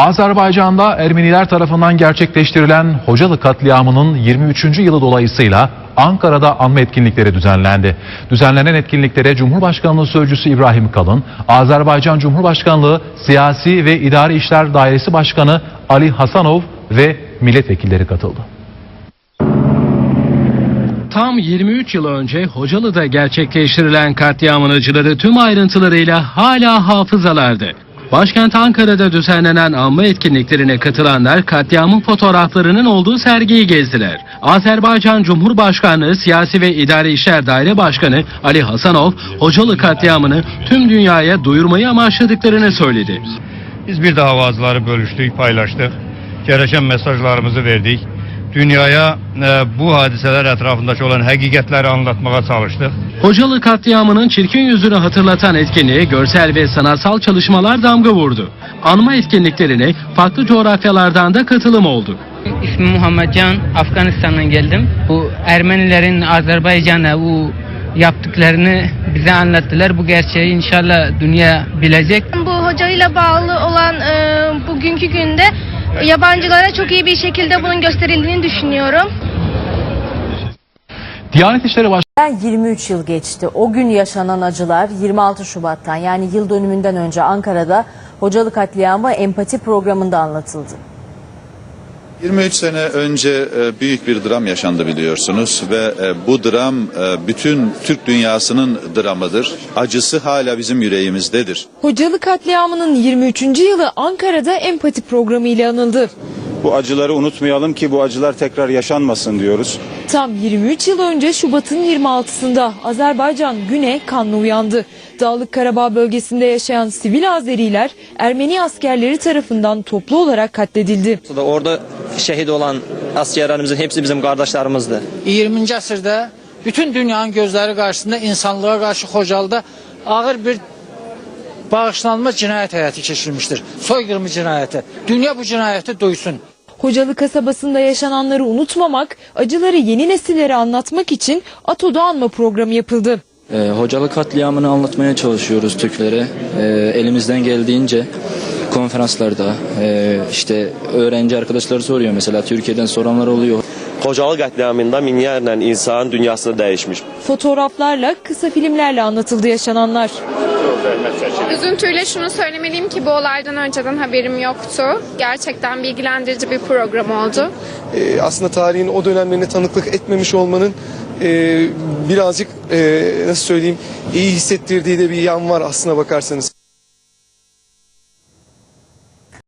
Azerbaycan'da Ermeniler tarafından gerçekleştirilen Hocalı katliamının 23. yılı dolayısıyla Ankara'da anma etkinlikleri düzenlendi. Düzenlenen etkinliklere Cumhurbaşkanlığı Sözcüsü İbrahim Kalın, Azerbaycan Cumhurbaşkanlığı Siyasi ve İdari İşler Dairesi Başkanı Ali Hasanov ve milletvekilleri katıldı. Tam 23 yıl önce Hocalı'da gerçekleştirilen katliamın acıları tüm ayrıntılarıyla hala hafızalarda. Başkent Ankara'da düzenlenen anma etkinliklerine katılanlar katliamın fotoğraflarının olduğu sergiyi gezdiler. Azerbaycan Cumhurbaşkanlığı Siyasi ve İdari İşler Daire Başkanı Ali Hasanov, Hocalı katliamını tüm dünyaya duyurmayı amaçladıklarını söyledi. Biz bir daha vaazları bölüştük, paylaştık. Gereken mesajlarımızı verdik. Dünyaya e, bu hadiseler etrafındaki olan hakikatleri anlatmaya çalıştık. Hocalı katliamının çirkin yüzünü hatırlatan etkinliğe görsel ve sanatsal çalışmalar damga vurdu. Anma etkinliklerine farklı coğrafyalardan da katılım oldu. İsmim Muhammed Can. Afganistan'dan geldim. Bu Ermenilerin Azerbaycan'a bu yaptıklarını bize anlattılar. Bu gerçeği inşallah dünya bilecek. Bu hocayla bağlı olan e, bugünkü günde yabancılara çok iyi bir şekilde bunun gösterildiğini düşünüyorum. Diyanet İşleri Başkanı Ben 23 yıl geçti. O gün yaşanan acılar 26 Şubat'tan yani yıl dönümünden önce Ankara'da Hocalı katliamı empati programında anlatıldı. 23 sene önce e, büyük bir dram yaşandı biliyorsunuz ve e, bu dram e, bütün Türk dünyasının dramıdır. Acısı hala bizim yüreğimizdedir. Hocalı katliamının 23. yılı Ankara'da empati programı ile anıldı. Bu acıları unutmayalım ki bu acılar tekrar yaşanmasın diyoruz. Tam 23 yıl önce Şubat'ın 26'sında Azerbaycan güne kanlı uyandı. Dağlık Karabağ bölgesinde yaşayan sivil Azeriler Ermeni askerleri tarafından toplu olarak katledildi. Orada şehit olan askerlerimizin hepsi bizim kardeşlerimizdi. 20. əsrdə bütün dünyanın gözləri qarşısında insanlığa qarşı Xocalıda ağır bir bağışlanma cinayət həyati keçirilmişdir. Soyqırımı cinayəti. Dünya bu cinayəti duysun. Hocalı kasabasında yaşananları unutmamak, acıları yeni nesillere anlatmak için ATO'da anma programı yapıldı. Ee, hocalı katliamını anlatmaya çalışıyoruz Türklere. Ee, elimizden geldiğince konferanslarda e, işte öğrenci arkadaşları soruyor mesela Türkiye'den soranlar oluyor. Hocalı katliamında minlərlə insan dünyasını dəyişmiş. Fotoğraflarla, kısa filmlerle anlatıldı yaşananlar. Üzüntüyle şunu söylemeliyim ki bu olaydan önceden haberim yoktu. Gerçekten bilgilendirici bir program oldu. Ee, aslında tarihin o dönemlerine tanıklık etmemiş olmanın e, birazcık e, nasıl söyleyeyim iyi hissettirdiği de bir yan var aslına bakarsanız.